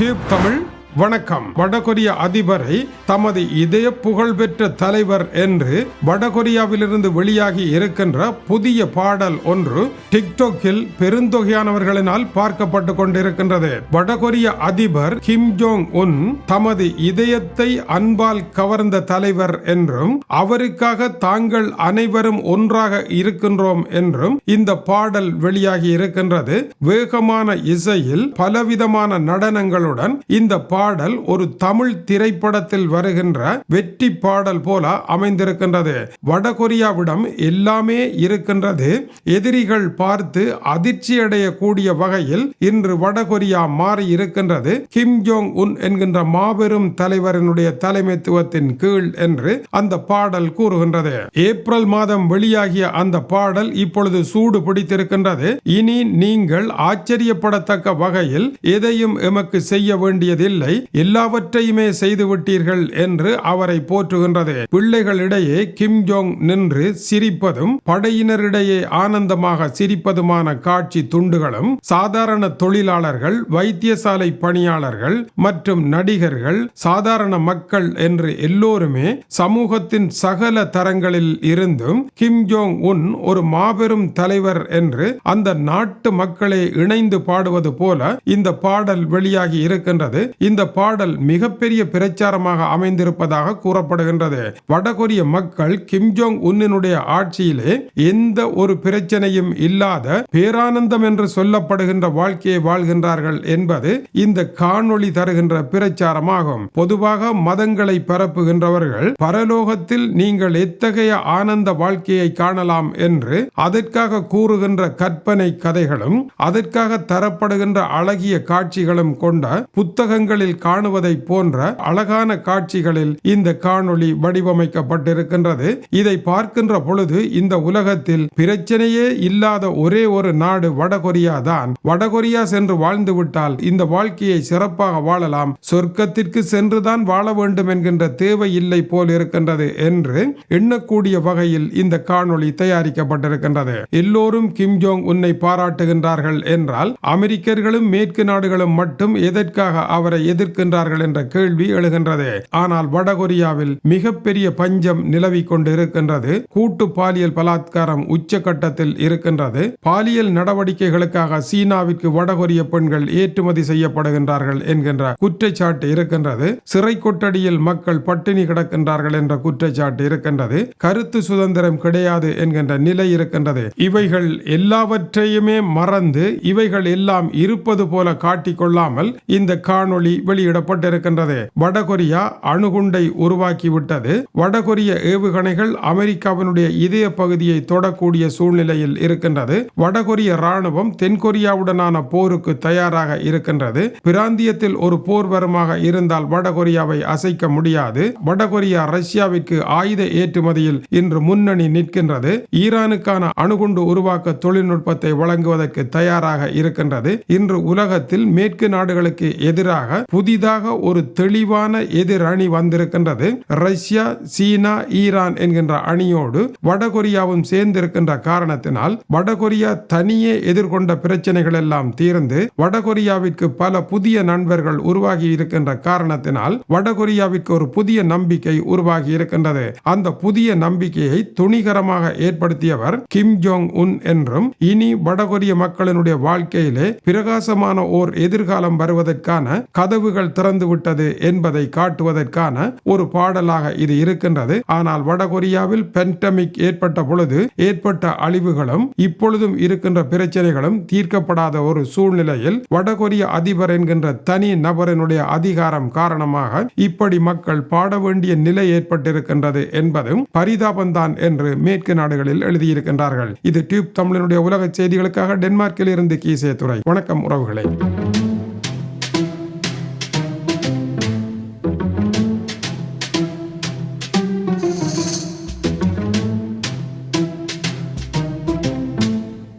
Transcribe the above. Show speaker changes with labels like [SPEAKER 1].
[SPEAKER 1] Tube Tamil வணக்கம். வடகொரிய அதிபரை தமது இதய புகழ்பெற்ற தலைவர் என்று வடகொரியாவிலிருந்து வெளியாகி இருக்கின்ற புதிய பாடல் ஒன்று டிக்டாக்கில் பெருந்தொகையானவர்களினால் பார்க்கப்பட்டு கொண்டிருக்கின்றது. வடகொரிய அதிபர் கிம் ஜோங் உன் தமது இதயத்தை அன்பால் கவர்ந்த தலைவர் என்றும் அவருக்காக தாங்கள் அனைவரும் ஒன்றாக இருக்கின்றோம் என்றும் இந்த பாடல் வெளியாகி இருக்கின்றது. வேகமான இசையில் பலவிதமான நடனங்களுடன் இந்த பாடல் ஒரு தமிழ் திரைப்படத்தில் வருகின்ற வெற்றி பாடல் போல அமைந்திருக்கின்றது. வடகொரியாவிடம் எல்லாமே இருக்கின்றது. எதிரிகள் பார்த்து அதிர்ச்சி அடையக்கூடிய வகையில் இன்று வடகொரியா மாறி இருக்கின்றது கிம் ஜோங் உன் என்கின்ற மாபெரும் தலைவரினுடைய தலைமைத்துவத்தின் கீழ் என்று அந்த பாடல் கூறுகின்றது. ஏப்ரல் மாதம் வெளியாகிய அந்த பாடல் இப்பொழுது சூடு பிடித்திருக்கின்றது. இனி நீங்கள் ஆச்சரியப்படத்தக்க வகையில் எதையும் எமக்கு செய்ய வேண்டியதில்லை. இல்லை எல்லாவற்றையுமே செய்து விட்டீர்கள் என்று அவரை போற்றுகின்றது. பிள்ளைகளிடையே கிம் ஜோங் நின்று சிரிப்பதும் படையினரிடையே ஆனந்தமாக சிரிப்பதுமான காட்சி துண்டுகளும் சாதாரண தொழிலாளர்கள் வைத்தியசாலை பணியாளர்கள் மற்றும் நடிகர்கள் சாதாரண மக்கள் என்று எல்லோருமே சமூகத்தின் சகல தரங்களில் இருந்தும் கிம் ஜோங் உன் ஒரு மாபெரும் தலைவர் என்று அந்த நாட்டு மக்களே இணைந்து பாடுவது போல இந்த பாடல் வெளியாகி இருக்கின்றது. இந்த பாடல் மிகப்பெரிய பிரச்சாரமாக அமைந்திருப்பதாக கூறப்படுகின்றது. வடகொரிய மக்கள் கிம் ஜோங் உன்னினுடைய ஆட்சியிலே எந்த ஒரு பிரச்சனையும் இல்லாத பேரானந்தம் என்று சொல்லப்படுகின்ற வாழ்க்கையை வாழ்கின்றார்கள் என்பது இந்த காணொளி தருகின்ற பிரச்சாரமாகும். பொதுவாக மதங்களை பரப்புகின்றவர்கள் பரலோகத்தில் நீங்கள் எத்தகைய ஆனந்த வாழ்க்கையை காணலாம் என்று அதற்காக கூறுகின்ற கற்பனை கதைகளும் அதற்காக தரப்படுகின்ற அழகிய காட்சிகளும் கொண்ட புத்தகங்களில் காணுவதை போன்ற அழகான காட்சிகளில் இந்த காணொளி வடிவமைக்கப்பட்டிருக்கின்றது. இதை பார்க்கின்ற பொழுது இந்த உலகத்தில் பிரச்சனையே இல்லாத ஒரே ஒரு நாடு வடகொரியா தான். வடகொரியா சென்று வாழ்ந்து விட்டால் இந்த வாழ்க்கையை சிறப்பாக வாழலாம். சொர்க்கத்திற்கு சென்றுதான் வாழ வேண்டும் என்கின்ற தேவை இல்லை போல் இருக்கின்றது என்று எண்ணக்கூடிய வகையில் இந்த காணொளி தயாரிக்கப்பட்டிருக்கின்றது. எல்லோரும் கிம் ஜோங் உன்னை பாராட்டுகின்றார்கள் என்றால் அமெரிக்கர்களும் மேற்கு நாடுகளும் மட்டும் எதற்காக அவரை எதிர்க்கின்றார்கள் என்ற கேள்வி எழுகின்றது. ஆனால் வடகொரியாவில் மிகப்பெரிய பஞ்சம் நிலவி கொண்டு இருக்கின்றது கூட்டு பாலியல் பலாத்காரம் உச்சகட்டத்தில் இருக்கின்றது. பாலியல் நடவடிக்கைகளுக்காக சீனாவிற்கு வடகொரிய பெண்கள் ஏற்றுமதி செய்யப்படுகின்றார்கள் என்கின்ற குற்றச்சாட்டு இருக்கின்றது. சிறை கொட்டடியில் மக்கள் பட்டினி கிடக்கின்றார்கள் என்ற குற்றச்சாட்டு இருக்கின்றது. கருத்து சுதந்திரம் கிடையாது என்கின்ற நிலை இருக்கின்றது. இவைகள் எல்லாவற்றையுமே மறந்து இவைகள் எல்லாம் இருப்பது போல காட்டிக்கொள்ளாமல் இந்த காணொளி வெளியிடப்பட்டிருக்கின்றது. வடகொரியா அணுகுண்டை உருவாக்கிவிட்டது. வடகொரிய ஏவுகணைகள் அமெரிக்காவினுடைய இதய பகுதியை தொடக்கூடிய சூழ்நிலையில் இருக்கின்றது. வடகொரிய ராணுவம் தென்கொரியாவுடனான போருக்கு தயாராக இருக்கின்றது. பிராந்தியத்தில் ஒரு போர் வருமாக இருந்தால் வடகொரியாவை அசைக்க முடியாது. வடகொரியா ரஷ்யாவிற்கு ஆயுத ஏற்றுமதியில் இன்று முன்னணி நிற்கின்றது. ஈரானுக்கான அணுகுண்டு உருவாக்க தொழில்நுட்பத்தை வழங்குவதற்கு தயாராக இருக்கின்றது. இன்று உலகத்தில் மேற்கு நாடுகளுக்கு எதிராக புதிதாக ஒரு தெளிவான எதிர் அணி வந்திருக்கின்றது. ரஷ்யா சீனா ஈரான் என்கின்ற அணியோடு வடகொரியாவும் சேர்ந்திருக்கின்ற காரணத்தினால் வடகொரியா தனியே எதிர்கொண்ட பிரச்சனைகள் எல்லாம் தீர்ந்து வடகொரியாவிற்கு பல புதிய நண்பர்கள் உருவாகி இருக்கின்ற காரணத்தினால் வடகொரியாவிற்கு ஒரு புதிய நம்பிக்கை உருவாகி இருக்கின்றது. அந்த புதிய நம்பிக்கையை துணிகரமாக ஏற்படுத்தியவர் கிம் ஜோங் உன் என்றும் இனி வடகொரிய மக்களினுடைய வாழ்க்கையிலே பிரகாசமான ஓர் எதிர்காலம் வருவதற்கான கதவு கதவுகள் திறந்து விட்டது என்பதை காட்டுவதற்கான ஒரு பாடலாக இது இருக்கின்றது. ஆனால் வடகொரியாவில் பென்டமிக் ஏற்பட்ட பொழுது ஏற்பட்ட அழிவுகளும் இப்பொழுதும் இருக்கின்ற பிரச்சனைகளும் தீர்க்கப்படாத ஒரு சூழ்நிலையில் வடகொரிய அதிபர் என்கின்ற தனி நபரினுடைய அதிகாரம் காரணமாக இப்படி மக்கள் பாட வேண்டிய நிலை ஏற்பட்டிருக்கின்றது என்பதும் பரிதாபம்தான் என்று மேற்கு நாடுகளில் எழுதியிருக்கின்றார்கள். இது டியூப் தமிழனுடைய உலக செய்திகளுக்காக டென்மார்க்கில் இருந்து கீசே துறை வணக்கம் உறவுகளே.